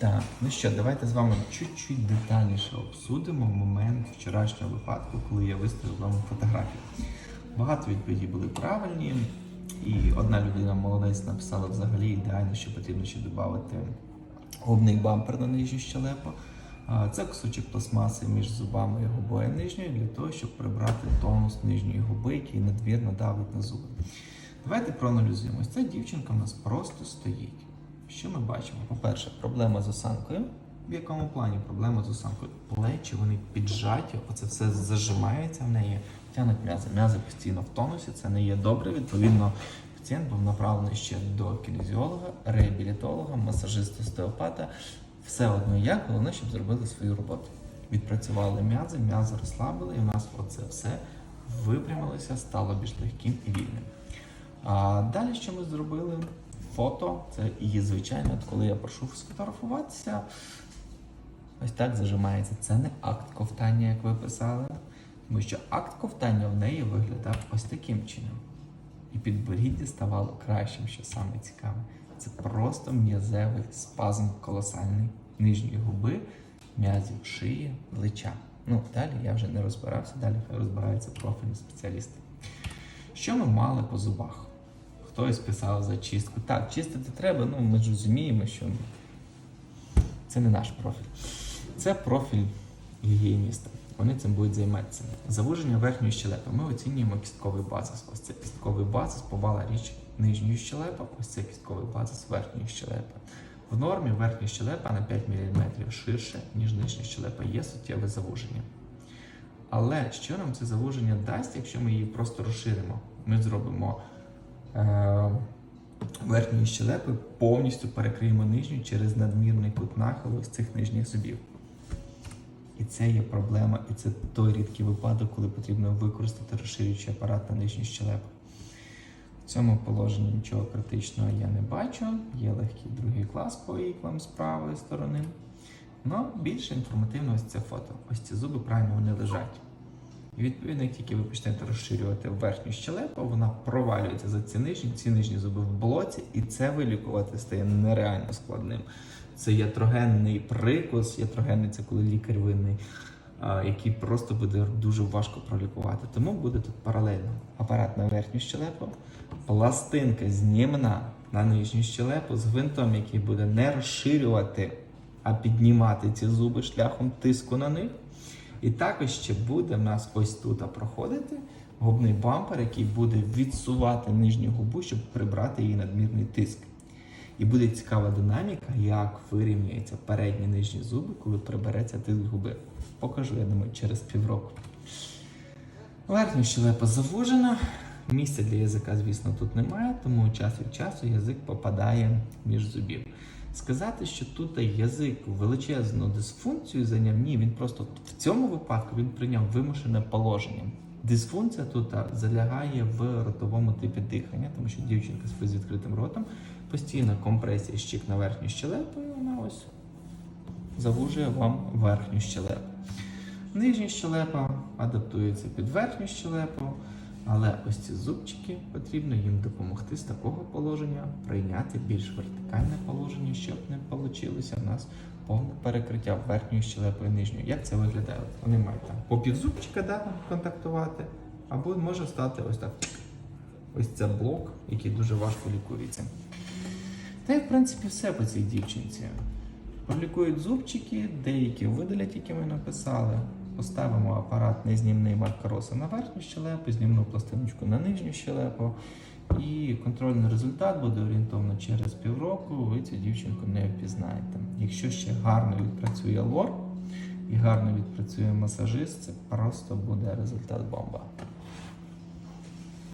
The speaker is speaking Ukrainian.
Так, ну що, давайте з вами чуть-чуть детальніше обсудимо момент вчорашнього випадку, коли я виставив вам фотографію. Багато відповідей були правильні, і одна людина молодець написала взагалі ідеально, що потрібно ще додати губний бампер на нижню щелепу. Це кусочок пластмаси між зубами і губою нижньою для того, щоб прибрати тонус нижньої губи, який надмірно давить на зуби. Давайте проаналізуємо. Ця дівчинка в нас просто стоїть. Що ми бачимо? По-перше, проблема з осанкою. В якому плані проблема з осанкою? Плечі вони піджаті, оце все зажимається в неї, тягнуть м'язи. М'язи постійно в тонусі, це не є добре. Відповідно, пацієнт був направлений ще до кінезіолога, реабілітолога, масажиста, остеопата. Все одно як, головне, щоб зробили свою роботу. Відпрацювали м'язи, м'язи розслабили, і в нас оце все випрямилося, стало більш легким і вільним. А далі, що ми зробили? Фото, це її звичайно, от коли я прошу сфотографуватися, ось так зажимається. Це не акт ковтання, як ви писали, тому що акт ковтання в неї виглядав ось таким чином. І підборіддя ставало кращим, що саме цікаве. Це просто м'язевий спазм колосальний нижньої губи, м'язів шиї, плеча. Ну, далі я вже не розбирався, далі хай розбираються профільні спеціалісти. Що ми мали по зубах? Хтось писав за чистку. Так, чистити треба, ну ми ж розуміємо, що це не наш профіль. Це профіль гігієніста. Вони цим будуть займатися. Завуження верхньої щелепи. Ми оцінюємо кістковий базис. Ось це кістковий базис, повала річ нижньої щелепи, ось це кістковий базис верхньої щелепи. В нормі верхня щелепа на 5 мм ширше, ніж нижня щелепа, є суттєве завуження. Але що нам це завуження дасть, якщо ми її просто розширимо? Ми зробимо верхньої щелепи, повністю перекриємо нижню через надмірний кут нахилу ось цих нижніх зубів. І це є проблема, і це той рідкий випадок, коли потрібно використати розширюючий апарат на нижню щелепу. В цьому положенні нічого критичного я не бачу. Є легкий другий клас по іклам з правої сторони. Ну, більше інформативно ось це фото. Ось ці зуби правильно вони лежать. І відповідно, як тільки ви почнете розширювати верхню щелепу, вона провалюється за ці нижні, ці нижні зуби в блоці, і це вилікувати стає нереально складним. Це ятрогенний прикус, ятрогенний це коли лікар винний, який просто буде дуже важко пролікувати. Тому буде тут паралельно апарат на верхню щелепу, пластинка знімна на нижню щелепу з гвинтом, який буде не розширювати, а піднімати ці зуби шляхом тиску на них. І також ще буде в нас ось тут проходити губний бампер, який буде відсувати нижню губу, щоб прибрати її надмірний тиск. І буде цікава динаміка, як вирівнюються передні нижні зуби, коли прибереться тиск губи. Покажу, я думаю, через півроку. Верхня щелепа завужена. Місця для язика, звісно, тут немає, тому час від часу язик попадає між зубів. Сказати, що тут язик величезну дисфункцію зайняв, ні, він просто в цьому випадку він прийняв вимушене положення. Дисфункція тут залягає в ротовому типі дихання, тому що дівчинка спить з відкритим ротом, постійна компресія щік на верхню щелепу, і вона ось завужує вам верхню щелепу. Нижня щелепа адаптується під верхню щелепу, але ось ці зубчики потрібно їм допомогти з такого положення прийняти більш вертикальне положення, щоб не вийшло в нас повне перекриття верхньої щелепи і нижньої. Як це виглядає? Вони мають там по півзубчика да, контактувати, або може стати ось так. Ось це блок, який дуже важко лікується. Та й в принципі все по цій дівчинці. Пролікують зубчики, деякі видалять, які ми написали. Поставимо апарат незнімний маркароса на верхню щелепу, знімну пластиночку на нижню щелепу. І контрольний результат буде орієнтовно через півроку. Ви цю дівчинку не впізнаєте. Якщо ще гарно відпрацює лор і гарно відпрацює масажист, це просто буде результат бомба.